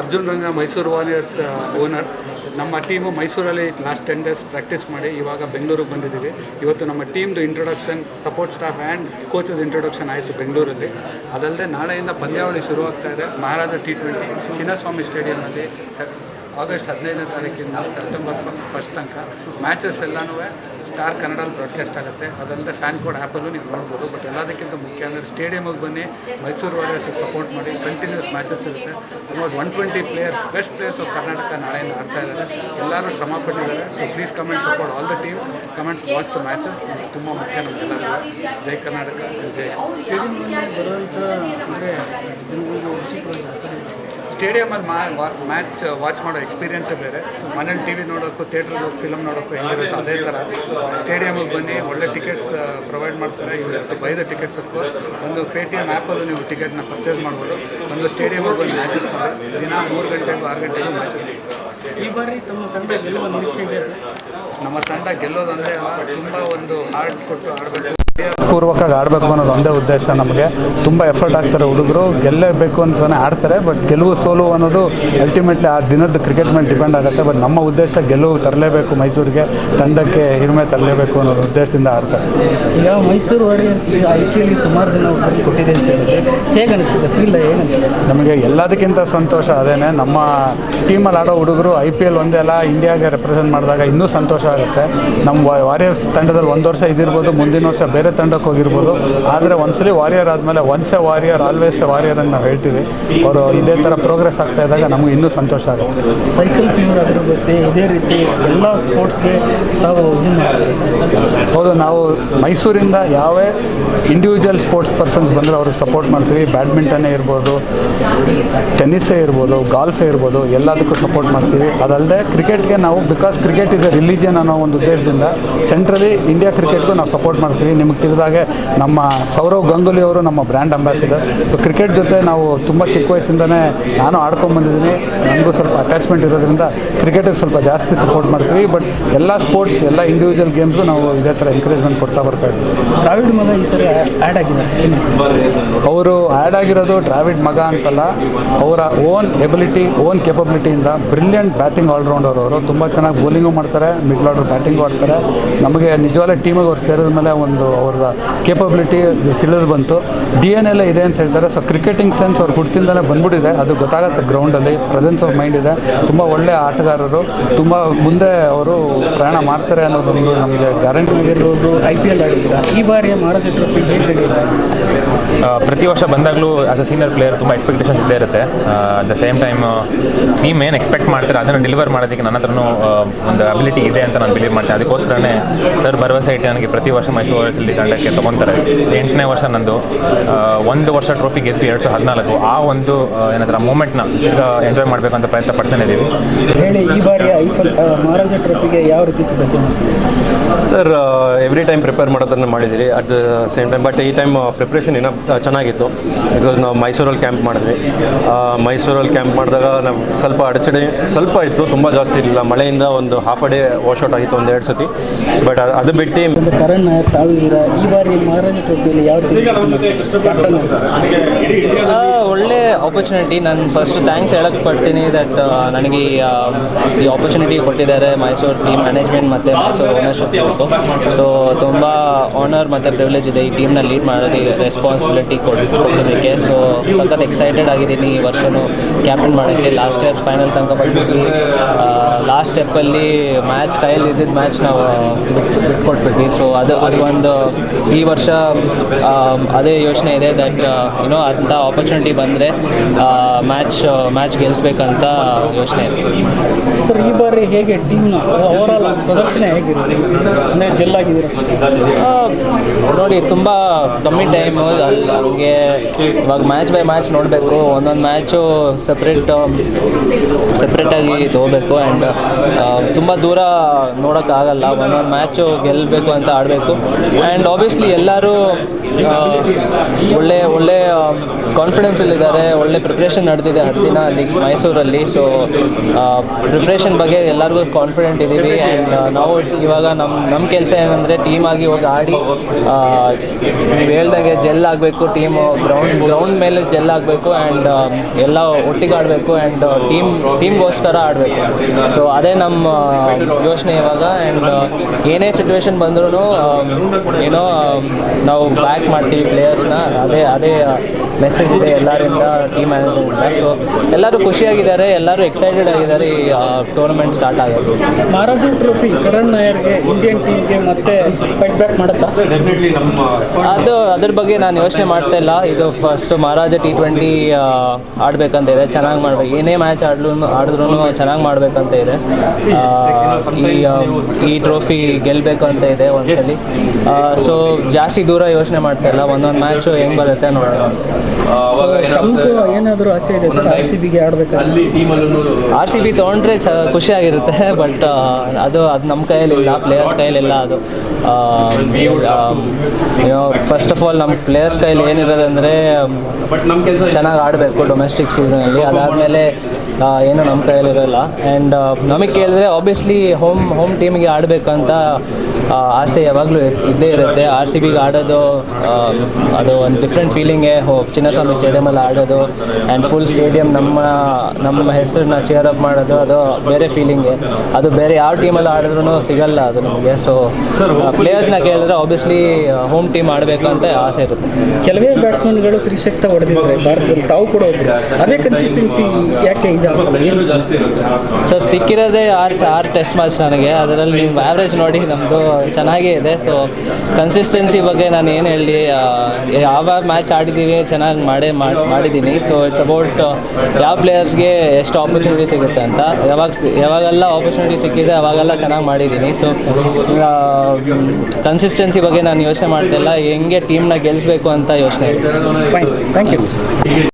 Arjun Ranga, Mysuru warriors owner ನಮ್ಮ team ಮೈಸೂರಲ್ಲಿ last ten days practice ಮಾಡಿ ಇವಾಗ ಬೆಂಗಳೂರಿಗೆ ಬಂದಿದ್ದೀವಿ. ಇವತ್ತು ನಮ್ಮ ಟೀಮ್ದು introduction support staff and coaches introduction ಆಯಿತು ಬೆಂಗಳೂರಲ್ಲಿ. ಅದಲ್ಲದೆ ನಾಳೆಯಿಂದ ಪಂದ್ಯಾವಳಿ ಶುರುವಾಗ್ತಾ ಇದೆ. ಮಹಾರಾಜ ಟಿ ಟ್ವೆಂಟಿ ಚಿನ್ನಸ್ವಾಮಿ ಸ್ಟೇಡಿಯಂನಲ್ಲಿ ಸ ಆಗಸ್ಟ್ ಹದಿನೈದನೇ ತಾರೀಕಿಂದ ಸೆಪ್ಟೆಂಬರ್ ಫಸ್ಟ್ ತನಕ ಮ್ಯಾಚಸ್ ಎಲ್ಲನೂ ಸ್ಟಾರ್ ಕನ್ನಡಲ್ಲಿ ಬ್ರಾಡ್ಕಾಸ್ಟ್ ಆಗುತ್ತೆ. ಅದಲ್ಲದೆ ಫ್ಯಾನ್ ಕೋಡ್ ಆ್ಯಪಲ್ಲೂ ನೀವು ನೋಡ್ಬೋದು. ಬಟ್ ಎಲ್ಲದಕ್ಕಿಂತ ಮುಖ್ಯ ಅಂದರೆ ಸ್ಟೇಡಿಯಮಿಗೆ ಬನ್ನಿ ಮೈಸೂರು ವಾರಿಯರ್ಸಿಗೆ ಸಪೋರ್ಟ್ ಮಾಡಿ ಕಂಟಿನ್ಯೂಸ್ ಮ್ಯಾಚಸ್ ಇರುತ್ತೆ. Almost one twenty players best players of Karnataka ನಾಳೆಯಿಂದ ಆಡ್ತಾ ಇದ್ದಾರೆ. ಎಲ್ಲರೂ ಶ್ರಮ ಪಟ್ಟಿದ್ದಾರೆ. So please comment support all the teams comments watch the matches ತುಂಬ ಮುಖ್ಯ ನಮಗೆಲ್ಲರಿಗೂ ಜೈ ಕರ್ನಾಟಕ ಜೈ ಸ್ಟೇಡಿಯಂನಲ್ಲಿ ಮ್ಯಾ ಸ್ಟೇಡಿಯಮಲ್ಲಿ ಮಾ ಮ್ಯಾಚ್ ವಾಚ್ ಮಾಡೋ ಎಕ್ಸ್ಪೀರಿಯನ್ಸೇ ಬೇರೆ. ಮನೇಲಿ ಟಿ ವಿ ನೋಡೋಕ್ಕೂ ಥಿಯೇಟ್ರಿಗೆ ಹೋಗಿ ಫಿಲಮ್ ನೋಡೋಕ್ಕೂ ಹೆಂಗಿರುತ್ತೆ ಅದೇ ಥರ. ಸ್ಟೇಡಿಯಮಿಗೆ ಬನ್ನಿ ಒಳ್ಳೆ ಟಿಕೆಟ್ಸ್ ಪ್ರೊವೈಡ್ ಮಾಡ್ತಾರೆ. ಇವತ್ತು buy the tickets of course ಒಂದು ಪೇ ಟಿ ಎಂ ಆ್ಯಪಲ್ಲೂ ನೀವು ಟಿಕೆಟ್ನ ಪರ್ಚೇಸ್ ಮಾಡ್ಬೋದು. ಒಂದು ಸ್ಟೇಡಿಯಮಿಗೆ ಬಂದು ಮ್ಯಾಚಸ್ ಮಾಡಿ. ದಿನ ಮೂರು ಗಂಟೆಗೂ ಆರು ಗಂಟೆಗೂ ಮ್ಯಾಚಸ್ ಈ ಬಾರಿ ತಮ್ಮ ತಂಡ ಗೆಲ್ಲುವ ನಿರೀಕ್ಷೆ ಇದೆ ನಮ್ಮ ತಂಡ ಗೆಲ್ಲೋದು ಅಲ್ಲ ತುಂಬ ಒಂದು ಹಾರ್ಡ್ ಕೊಟ್ಟು ಆಡಬೇಕು. ಪೂರ್ವಕವಾಗಿ ಆಡಬೇಕು ಅನ್ನೋದು ಒಂದೇ ಉದ್ದೇಶ ನಮಗೆ. ತುಂಬ ಎಫರ್ಟ್ ಆಗ್ತಾರೆ ಹುಡುಗರು. ಗೆಲ್ಲಬೇಕು ಅಂತಲೇ ಆಡ್ತಾರೆ ಬಟ್ ಗೆಲುವು ಸೋಲು ಅನ್ನೋದು ಅಲ್ಟಿಮೇಟ್ಲಿ ಆ ದಿನದ ಕ್ರಿಕೆಟ್ ಮೇಲೆ ಡಿಪೆಂಡ್ ಆಗುತ್ತೆ. ಬಟ್ ನಮ್ಮ ಉದ್ದೇಶ ಗೆಲುವು ತರಲೇಬೇಕು ಮೈಸೂರಿಗೆ ತಂಡಕ್ಕೆ ಹಿರಿಮೆ ತರಲೇಬೇಕು ಅನ್ನೋದು ಉದ್ದೇಶದಿಂದ ಆಡ್ತಾರೆ. ಈಗ ಮೈಸೂರು ಐ ಪಿ ಸುಮಾರು ಜನ ಒಬ್ಬರು ಕೊಟ್ಟಿದೆ ಅಂತ ಹೇಳಿದ್ರೆ ಹೇಗೆ ಅನಿಸ್ತದೆ? ಫೀಲ್ಡ್ ಅನಿಸ್ತದೆ? ನಮಗೆ ಎಲ್ಲದಕ್ಕಿಂತ ಸಂತೋಷ ಅದೇನೆ. ನಮ್ಮ ಟೀಮಲ್ಲಿ ಆಡೋ ಹುಡುಗರು ಐ ಪಿ ಎಲ್ ಒಂದೇ ಅಲ್ಲ ಇಂಡಿಯಾಗೆ ರೆಪ್ರೆಸೆಂಟ್ ಮಾಡಿದಾಗ ಇನ್ನೂ ಸಂತೋಷ ಆಗುತ್ತೆ. ನಮ್ಮ ವಾರಿಯರ್ಸ್ ತಂಡದಲ್ಲಿ ಒಂದು ವರ್ಷ ಇದಿರ್ಬೋದು ಮುಂದಿನ ವರ್ಷ ಬೇರೆ ತಂಡಕ್ಕೆ ಹೋಗಿರ್ಬೋದು. ಆದರೆ ಒಂದ್ಸಲಿ ವಾರಿಯರ್ ಆದಮೇಲೆ once a warrior always a warrior ಅಂತ ನಾವು ಹೇಳ್ತೀವಿ. ಅವರು ಇದೇ ಥರ ಪ್ರೋಗ್ರೆಸ್ ಆಗ್ತಾ ಇದ್ದಾಗ ನಮಗೆ ಇನ್ನೂ ಸಂತೋಷ ಆಗುತ್ತೆ. ಸೈಕಲ್ ಪ್ಯೂರ್ ಆಗಿರುತ್ತೆ ಇದೇ ರೀತಿ ಎಲ್ಲ ಸ್ಪೋರ್ಟ್ಸ್ಗೆ ತಾವು ಹೌದು ನಾವು ಮೈಸೂರಿಂದ ಯಾವೇ ಇಂಡಿವಿಜುವಲ್ ಸ್ಪೋರ್ಟ್ಸ್ ಪರ್ಸನ್ಸ್ ಬಂದರೆ ಅವ್ರಿಗೆ ಸಪೋರ್ಟ್ ಮಾಡ್ತೀವಿ. ಬ್ಯಾಡ್ಮಿಂಟನ್ನೇ ಇರ್ಬೋದು ಟೆನ್ನಿಸ್ಸೇ ಇರ್ಬೋದು ಗಾಲ್ಫೇ ಇರ್ಬೋದು ಎಲ್ಲದಕ್ಕೂ ಸಪೋರ್ಟ್ ಮಾಡ್ತೀವಿ. ಅದಲ್ಲದೆ ಕ್ರಿಕೆಟ್ಗೆ ನಾವು because cricket is a religion ಅನ್ನೋ ಒಂದು ಉದ್ದೇಶದಿಂದ ಸೆಂಟ್ರಲಿ ಇಂಡಿಯಾ ಕ್ರಿಕೆಟ್ಗೂ ನಾವು ಸಪೋರ್ಟ್ ಮಾಡ್ತೀವಿ. ನಿಮಗೆ ತಿಳಿದಾಗೆ ನಮ್ಮ ಸೌರವ್ ಗಂಗೂಲಿ ಅವರು ನಮ್ಮ ಬ್ರ್ಯಾಂಡ್ ಅಂಬಾಸಿಡರ್. ಸೊ ಕ್ರಿಕೆಟ್ ಜೊತೆ ನಾವು ತುಂಬ ಚಿಕ್ಕ ವಯಸ್ಸಿಂದನೇ ನಾನು ಆಡ್ಕೊಂಬಂದಿದ್ದೀನಿ ನನಗೂ ಸ್ವಲ್ಪ ಅಟ್ಯಾಚ್ಮೆಂಟ್ ಇರೋದ್ರಿಂದ ಕ್ರಿಕೆಟಿಗೆ ಸ್ವಲ್ಪ ಜಾಸ್ತಿ ಸಪೋರ್ಟ್ ಮಾಡ್ತೀವಿ. ಬಟ್ ಎಲ್ಲ ಸ್ಪೋರ್ಟ್ಸ್ ಎಲ್ಲ ಇಂಡಿವಿಜುವಲ್ ಗೇಮ್ಸ್ಗೂ ನಾವು ಇದೇ ಥರ ಎನ್ಕರೇಜ್ಮೆಂಟ್ ಕೊಡ್ತಾ ಬರ್ತಾ ಇದ್ದೀವಿ. ದ್ರಾವಿಡ್ ಮಗ ಈ ಸರಿ ಆ್ಯಡ್ ಆಗಿದ್ದಾರೆ. ಅವರು ಆ್ಯಡ್ ಆಗಿರೋದು ಡ್ರಾವಿಡ್ ಮಗ ಅಂತಲ್ಲ ಅವರ ಓನ್ ಎಬಿಲಿಟಿ ಓನ್ ಕೆಪಬಿಲಿಟಿಯಿಂದ ಬ್ರಿಲಿಯಂಟ್ ಬ್ಯಾಟಿಂಗ್ ಆಲ್ರೌಂಡರ್ ಅವರು. ತುಂಬ ಚೆನ್ನಾಗಿ ಬೌಲಿಂಗು ಮಾಡ್ತಾರೆ ಮಿಡ್ಲ್ ಆರ್ಡರ್ ಬ್ಯಾಟಿಂಗು ಆಡ್ತಾರೆ. ನಮಗೆ ನಿಜವಾಗ್ಲೂ ಟೀಮಿಗೆ ಅವ್ರು ಸೇರಿದ ಮೇಲೆ ಒಂದು ಅವ್ರ ಕೇಪಬಿಲಿಟಿ ತಿಳಿದು ಬಂತು. ಡಿ ಎನ್ ಎಲ್ಲ ಇದೆ ಅಂತ ಹೇಳ್ತಾರೆ. ಸೊ ಕ್ರಿಕೆಟಿಂಗ್ ಸೆನ್ಸ್ ಅವ್ರು ಹುಟ್ಟಿಂದಲೇ ಬಂದ್ಬಿಟ್ಟಿದೆ. ಅದು ಗೊತ್ತಾಗುತ್ತೆ ಗ್ರೌಂಡಲ್ಲಿ ಪ್ರೆಸೆನ್ಸ್ ಆಫ್ ಮೈಂಡ್ ಇದೆ. ತುಂಬ ಒಳ್ಳೆಯ ಆಟಗಾರರು. ತುಂಬ ಮುಂದೆ ಅವರು ಪ್ರಯಾಣ ಮಾಡ್ತಾರೆ ಅನ್ನೋದೊಂದು ನಮಗೆ ಗ್ಯಾರಂಟಿ ಐ ಪಿ ಎಲ್ ಈ ಬಾರಿ ಮಾರಾಟ ಟ್ರೋಫಿ ಪ್ರತಿ ವರ್ಷ ಬಂದಾಗಲೂ ಆಸ್ ಅ ಸೀನಿಯರ್ ಪ್ಲೇಯರ್ ತುಂಬ ಎಕ್ಸ್ಪೆಕ್ಟೇಷನ್ಸ್ ಇದ್ದೇ ಇರುತ್ತೆ. At the same time team ಏನು ಎಕ್ಸ್ಪೆಕ್ಟ್ ಮಾಡ್ತಾರೆ ಅದನ್ನು ಡೆಲಿವರ್ ಮಾಡೋದಕ್ಕೆ ನನ್ನ ಹತ್ರನೂ ಒಂದು ಅಬಿಲಿಟಿ ಇದೆ ಅಂತ ನಾನು ಬಿಲೀವ್ ಮಾಡ್ತೀನಿ. ಅದಕ್ಕೋಸ್ಕರನೇ ಸರ್ ಭರವಸೆ ಇಟ್ಟು ನನಗೆ ಪ್ರತಿ ವರ್ಷ ಮೈಸೂರು ವಾರಿಯರ್ಸಲ್ಲಿ ತಂಡಕ್ಕೆ ತೊಗೊತಾರೆ. ಎಂಟನೇ ವರ್ಷ ನಂದು ಒಂದು ವರ್ಷ ಟ್ರೋಫಿ ಗೆದ್ದು ಎರಡು ಸಾವಿರದ ಹದಿನಾಲ್ಕು. ಆ ಒಂದು ಏನಂತರ ಏನಂದ್ರೆ ಆ ಮೂಮೆಂಟ್ನ ಈಗ ಎಂಜಾಯ್ ಮಾಡಬೇಕು ಅಂತ ಪ್ರಯತ್ನ ಪಡ್ತಾನೆ ಇದ್ದೀವಿ. ಹೇಳಿ ಈ ಬಾರಿ ಮಹಾರಾಜ ಟ್ರೋಫಿಗೆ ಯಾವ ರೀತಿ ಸಿದ್ಧತೆ ಸರ್ ಎವ್ರಿ ಟೈಮ್ ಪ್ರಿಪೇರ್ ಮಾಡೋದನ್ನು ಮಾಡಿದ್ದೀರಿ. At the same time but ಈ ಟೈಮ್ ಪ್ರಿಪ್ರೇಷನ್ ಇನ್ನೂ ಚೆನ್ನಾಗಿತ್ತು. ಬಿಕಾಸ್ ನಾವು ಮೈಸೂರಲ್ಲಿ ಕ್ಯಾಂಪ್ ಮಾಡಿದ್ವಿ. ಮೈಸೂರಲ್ಲಿ ಕ್ಯಾಂಪ್ ಮಾಡಿದಾಗ ನಾವು ಸ್ವಲ್ಪ ಅಡಚಣೆ ಸ್ವಲ್ಪ ಇತ್ತು ತುಂಬ ಜಾಸ್ತಿ ಇರಲಿಲ್ಲ. ಮಳೆಯಿಂದ ಒಂದು ಹಾಫ್ ಅ ಡೇ ವಾಶ್ಔಟ್ ಆಗಿತ್ತು ಒಂದು ಎರಡು ಸತಿ. ಬಟ್ ಅದು ಬಿಟ್ಟು ಕರಣ್ ಈ ಬಾರಿ ಮಹಾರಾಜ ಟ್ರೋಫಿಯಲ್ಲಿ ಯಾವ ರೀತಿ ಕ್ಯಾಪ್ಟನ್ ಆ, ಒಳ್ಳೆ ಆಪರ್ಚುನಿಟಿ ನಾನು ಫಸ್ಟ್ ಥ್ಯಾಂಕ್ಸ್ ಹೇಳಕ್ಕೆ ಪಡ್ತೀನಿ ದಟ್ ನನಗೆ ಈ, ಆಪರ್ಚುನಿಟಿ ಕೊಟ್ಟಿದ್ದಾರೆ ಮೈಸೂರು ಟೀಮ್ ಮ್ಯಾನೇಜ್ಮೆಂಟ್ ಮತ್ತು ಮೈಸೂರು ಓನರ್ಶಿಪ್ ಸೊ ತುಂಬ ಆನರ್ ಮತ್ತು ಪ್ರಿವಿಲೇಜ್ ಇದೆ ಈ ಟೀಮ್ನ ಲೀಡ್ ಮಾಡೋದಕ್ಕೆ ರೆಸ್ಪಾನ್ಸಿಬಿಲಿಟಿ ಕೊಡೋದಕ್ಕೆ. ಸೊ ಸಖತ್ ಎಕ್ಸೈಟೆಡ್ ಆಗಿದ್ದೀನಿ ಈ ವರ್ಷವೂ ಕ್ಯಾಪ್ಟನ್ ಮಾಡೋಕ್ಕೆ. ಲಾಸ್ಟ್ ಇಯರ್ ಫೈನಲ್ ತನಕ ಬಂದ್ಬಿಟ್ವಿ. ಲಾಸ್ಟ್ ಸ್ಟೆಪ್ಪಲ್ಲಿ ಮ್ಯಾಚ್ ಕೈಯಲ್ಲಿ ಇದ್ದಿದ್ದ ಮ್ಯಾಚ್ ನಾವು ಬಿಟ್ಟು ಬಿಟ್ಕೊಟ್ಬಿಟ್ವಿ. ಸೊ ಅದು ಅದು ಒಂದು ಈ ವರ್ಷ ಅದೇ ಯೋಚನೆ ಇದೆ ದಟ್ ಏನೋ ಅಂಥ ಆಪರ್ಚುನಿಟಿ ಬಂದರೆ ಮ್ಯಾಚ್ ಮ್ಯಾಚ್ ಗೆಲ್ಲಿಸ್ಬೇಕಂತ ಯೋಚನೆ ಸರ್ ಈ ಬಾರಿ ಹೇಗೆ ಟೀಮ್ನ ಓವರಾಲ್ ಪ್ರದರ್ಶನ ಹೇಗಿರುತ್ತೆ? ಅಂದರೆ ಜೆಲ್ ಆಗಿದ್ದೀರಾ ನೋಡಿ ತುಂಬ ಕಮ್ಮಿ ಟೈಮು ಅಲ್ಲಿ ನಮಗೆ ಇವಾಗ ಮ್ಯಾಚ್ ಬೈ ಮ್ಯಾಚ್ ನೋಡಬೇಕು. ಒಂದೊಂದು ಮ್ಯಾಚು ಸಪ್ರೇಟ್ ಸಪ್ರೇಟಾಗಿ ತೊಗೋಬೇಕು. ಆ್ಯಂಡ್ ತುಂಬ ದೂರ ನೋಡೋಕ್ಕಾಗಲ್ಲ ಒಂದೊಂದು ಮ್ಯಾಚು ಗೆಲ್ಲಬೇಕು ಅಂತ ಆಡಬೇಕು. ಆ್ಯಂಡ್ ಆಬ್ವಿಯಸ್ಲಿ ಎಲ್ಲರೂ ಒಳ್ಳೆ ಒಳ್ಳೆ ಕಾನ್ಫಿಡೆನ್ಸಲ್ಲಿದ್ದಾರೆ ಒಳ್ಳೆ ಪ್ರಿಪ್ರೇಷನ್ ನಡೆದಿದೆ ಹತ್ತು ದಿನ ಅಲ್ಲಿ ಮೈಸೂರಲ್ಲಿ. ಸೊ ಪ್ರಿಪ್ರೇಷನ್ ಬಗ್ಗೆ ಎಲ್ಲರಿಗೂ ಕಾನ್ಫಿಡೆಂಟ್ ಇದ್ದೀವಿ. ಆ್ಯಂಡ್ ನಾವು ಇವಾಗ ನಮ್ಮ ನಮ್ಮ ಕೆಲಸ ಏನಂದರೆ ಟೀಮ್ ಆಗಿ ಹೋಗಿ ಆಡಿ ನೀವು ಹೇಳ್ದಾಗೆ ಜೆಲ್ ಆಗಬೇಕು ಟೀಮು ಗ್ರೌಂಡ್ ಗ್ರೌಂಡ್ ಮೇಲೆ ಜೆಲ್ ಆಗಬೇಕು ಆ್ಯಂಡ್ ಎಲ್ಲ ಒಟ್ಟಿಗೆ ಆಡಬೇಕು ಆ್ಯಂಡ್ ಟೀಮ್ ಟೀಮ್ಗೋಸ್ಕರ ಆಡಬೇಕು. ಸೊ ಅದೇ ನಮ್ಮ ಯೋಚನೆ ಇವಾಗ. ಆ್ಯಂಡ್ ಏನೇ ಸಿಚುವೇಶನ್ ಬಂದ್ರೂ ಏನೋ ನಾವು ಬ್ಯಾಕ್ ಮಾಡ್ತೀವಿ ಪ್ಲೇಯರ್ಸ್ನ ಅದೇ ಅದೇ ಮೆಸೇಜ್ ಇದೆ ಎಲ್ಲರಿಂದ. ಟೀಮ್ ಮ್ಯಾನೇಜ್ಮೆಂಟ್ ಸೊ ಎಲ್ಲರೂ ಖುಷಿಯಾಗಿದ್ದಾರೆ ಎಲ್ಲರೂ ಎಕ್ಸೈಟೆಡ್ ಆಗಿದ್ದಾರೆ ಈ ಟೂರ್ನಮೆಂಟ್ ಸ್ಟಾರ್ಟ್ ಆಗೋದು ಮಹಾರಾಜ ಟ್ರೋಫಿ ಕರಣ್ ನಾಯರ್ಗೆ ಇಂಡಿಯನ್ ಟೀಮ್ಗೆ ಮತ್ತೆ ಫೈಟ್ ಬ್ಯಾಕ್ ಮಾಡುತ್ತಾ? ನಮ್ಮ ಅದು ಅದ್ರ ಬಗ್ಗೆ ನಾನು ಯೋಚನೆ ಮಾಡ್ತಾ ಇಲ್ಲ. ಇದು ಫಸ್ಟ್ ಮಹಾರಾಜ ಟಿ ಟ್ವೆಂಟಿ ಆಡ್ಬೇಕಂತ ಇದೆ ಚೆನ್ನಾಗಿ ಮಾಡ್ಬೇಕು. ಏನೇ ಮ್ಯಾಚ್ ಆಡ್ಲು ಆಡಿದ್ರು ಚೆನ್ನಾಗಿ ಮಾಡ್ಬೇಕಂತ ಇದೆ ಈ ಈ ಟ್ರೋಫಿ ಗೆಲ್ಲಬೇಕು ಅಂತ ಇದೆ ಒಂದ್ಸಲಿ ಸೊ ಜಾಸ್ತಿ ದೂರ ಯೋಚನೆ ಮಾಡ್ತಾ ಇಲ್ಲ. ಒಂದೊಂದು ಮ್ಯಾಚು ಹೆಂಗೆ ಬರುತ್ತೆ ನೋಡೋಣ ಏನಾದರೂ ಆಸೆ ಇದೆ ಸರ್ ಆರ್ ಸಿ ಬಿಗೆ ಆಡಬೇಕಂತ ಆರ್ ಸಿ ಬಿ ತೊಗೊಂಡ್ರೆ ಖುಷಿ ಆಗಿರುತ್ತೆ ಬಟ್ ಅದು ಅದು ನಮ್ಮ ಕೈಯಲ್ಲಿ ಇಲ್ಲ ಪ್ಲೇಯರ್ಸ್ ಕೈಯಲ್ಲಿಲ್ಲ ಅದು. ಫಸ್ಟ್ ಆಫ್ ಆಲ್ ನಮ್ಮ ಪ್ಲೇಯರ್ಸ್ ಕೈಯಲ್ಲಿ ಏನಿರೋದಂದರೆ ಚೆನ್ನಾಗಿ ಆಡಬೇಕು ಡೊಮೆಸ್ಟಿಕ್ ಸೀಸನಲ್ಲಿ ಅದಾದಮೇಲೆ ಏನು ನಮ್ಮ ಕೈಯಲ್ಲಿರೋಲ್ಲ. ಆ್ಯಂಡ್ ನಮಗೆ ಕೇಳಿದ್ರೆ ಆಬ್ವಿಯಸ್ಲಿ ಹೋಮ್ ಹೋಮ್ ಟೀಮಿಗೆ ಆಡಬೇಕಂತ ಆಸೆ ಯಾವಾಗಲೂ ಇದ್ದೇ ಇರುತ್ತೆ. ಆರ್ ಸಿ ಬಿಗೆ ಆಡೋದು ಅದು ಒಂದು ಡಿಫ್ರೆಂಟ್ ಫೀಲಿಂಗೇ ಹೋ ಚಿನ್ನಸ್ವಾಮಿ ಸ್ಟೇಡಿಯಮಲ್ಲಿ ಆಡೋದು ಆ್ಯಂಡ್ ಫುಲ್ ಸ್ಟೇಡಿಯಂ ನಮ್ಮ ನಮ್ಮ ಹೆಸರನ್ನ ಚೇರ್ ಅಪ್ ಮಾಡೋದು ಅದು ಬೇರೆ ಫೀಲಿಂಗೇ ಅದು ಬೇರೆ ಯಾವ ಟೀಮಲ್ಲಿ ಆಡಿದ್ರೂ ಸಿಗಲ್ಲ ಅದು ನಮಗೆ. ಸೊ ಪ್ಲೇಯರ್ಸ್ನ ಕೇಳಿದ್ರೆ ಆಬ್ವಿಯಸ್ಲಿ ಹೋಮ್ ಟೀಮ್ ಆಡಬೇಕು ಅಂತ ಆಸೆ ಇರುತ್ತೆ. ಕೆಲವೇ ಬ್ಯಾಟ್ಸ್ಮನ್ಗಳು ತ್ರಿಶಕ್ತ ಹೊಡೆದಿದ್ದಾರೆ. ಭಾರತದಲ್ಲಿ ತಾವು ಕೂಡ ಅದೇ ಕನ್ಸಿಸ್ಟೆನ್ಸಿ ಯಾಕೆ ಏನು ಸೊ ಸಿಕ್ಕಿರೋದೇ ಆರು ಆರು ಟೆಸ್ಟ್ ಮ್ಯಾಚ್ ನನಗೆ. ಅದರಲ್ಲಿ ನಿಮ್ಮ ಆ್ಯಾವ್ರೇಜ್ ನೋಡಿ ನಮ್ಮದು ಚೆನ್ನಾಗೇ ಇದೆ. ಸೊ ಕನ್ಸಿಸ್ಟೆನ್ಸಿ ಬಗ್ಗೆ ನಾನು ಏನು ಹೇಳಿ ಯಾವ ಮ್ಯಾಚ್ ಆಡಿದ್ದೀವಿ ಚೆನ್ನಾಗಿ ಮಾಡೇ ಮಾಡಿ ಮಾಡಿದ್ದೀನಿ ಸೊ ಇಟ್ಸ್ ಅಬೌಟ್ ಯಾವ ಪ್ಲೇಯರ್ಸ್ಗೆ ಎಷ್ಟು ಆಪರ್ಚುನಿಟಿ ಸಿಗುತ್ತೆ ಅಂತ. ಯಾವಾಗ ಸಿ- ಯಾವಾಗೆಲ್ಲ ಆಪರ್ಚುನಿಟಿ ಸಿಕ್ಕಿದೆ ಅವಾಗೆಲ್ಲ ಚೆನ್ನಾಗಿ ಮಾಡಿದ್ದೀನಿ ಸೊ ಕನ್ಸಿಸ್ಟೆನ್ಸಿ ಬಗ್ಗೆ ನಾನು ಯೋಚನೆ ಮಾಡ್ತಿಲ್ಲ. ಹೆಂಗೆ ಟೀಮ್ನ ಗೆಲ್ಲಿಸ್ಬೇಕು ಅಂತ ಯೋಚನೆ. Thank you